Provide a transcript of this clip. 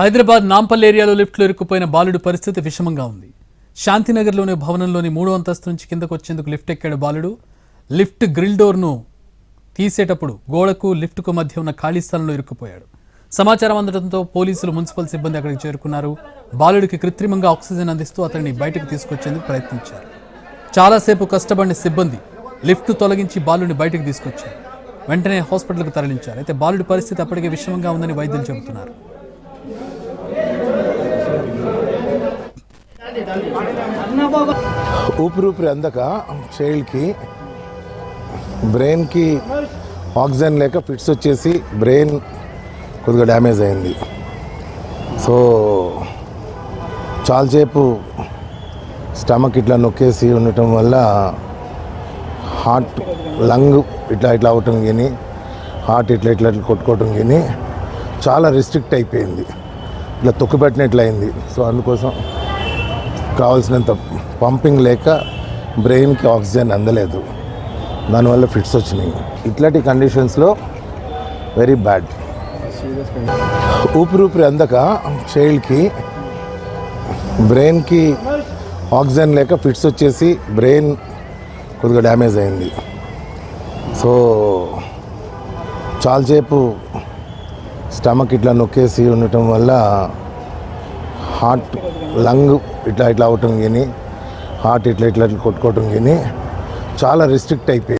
హైదరాబాద్ నాంపల్లి ఏరియాలో లిఫ్ట్లో ఇరుక్కుపోయిన బాలుడి పరిస్థితి విషమంగా ఉంది. శాంతినగర్లోని భవనంలోని మూడో అంతస్తు నుంచి కిందకు వచ్చేందుకు లిఫ్ట్ ఎక్కాడు బాలుడు. లిఫ్ట్ గ్రిల్ డోర్ను తీసేటప్పుడు గోడకు లిఫ్ట్కు మధ్య ఉన్న ఖాళీ స్థలంలో ఇరుక్కుపోయాడు. సమాచారం అందడంతో పోలీసులు మున్సిపల్ సిబ్బంది అక్కడికి చేరుకున్నారు. బాలుడికి కృత్రిమంగా ఆక్సిజన్ అందిస్తూ అతన్ని బయటకు తీసుకొచ్చేందుకు ప్రయత్నించారు. చాలాసేపు కష్టపడిన సిబ్బంది లిఫ్ట్ తొలగించి బాలుడిని బయటకు తీసుకొచ్చారు. వెంటనే హాస్పిటల్కు తరలించారు. అయితే బాలుడి పరిస్థితి అప్పటికే విషమంగా ఉందని వైద్యులు చెబుతున్నారు. ఊపిరి ఊపిరి అందక చైల్డ్కి బ్రెయిన్కి ఆక్సిజన్ లేక ఫిట్స్ వచ్చేసి బ్రెయిన్ కొద్దిగా డ్యామేజ్ అయింది. సో చాలాసేపు స్టమక్ ఇట్లా నొక్కేసి ఉండటం వల్ల హార్ట్ లంగ్ ఇట్లా ఇట్లా అవటం కానీ హార్ట్ ఇట్లా ఇట్లా ఇట్లా కొట్టుకోవటం కానీ చాలా రిస్ట్రిక్ట్ అయిపోయింది. ఇట్లా తొక్కుపెట్టినట్లు అయింది సో అందుకోసం కావాల్సినంత పంపింగ్ లేక బ్రెయిన్కి ఆక్సిజన్ అందలేదు. దానివల్ల ఫిట్స్ వచ్చినాయి. ఇట్లాంటి కండిషన్స్లో వెరీ బ్యాడ్. ఊపిరి ఊపిరి అందక చైల్డ్కి బ్రెయిన్కి ఆక్సిజన్ లేక ఫిట్స్ వచ్చేసి బ్రెయిన్ కొద్దిగా డ్యామేజ్ అయింది. సో చాలాసేపు స్టమక్ ఇట్లా నొక్కేసి ఉండటం వల్ల హార్ట్ లంగ్ ఇట్లా ఇట్లా అవటం కానీ హార్ట్ ఇట్లా ఇట్లా ఇట్లా కొట్టుకోవటం కానీ చాలా రిస్ట్రిక్ట్ అయిపోయింది.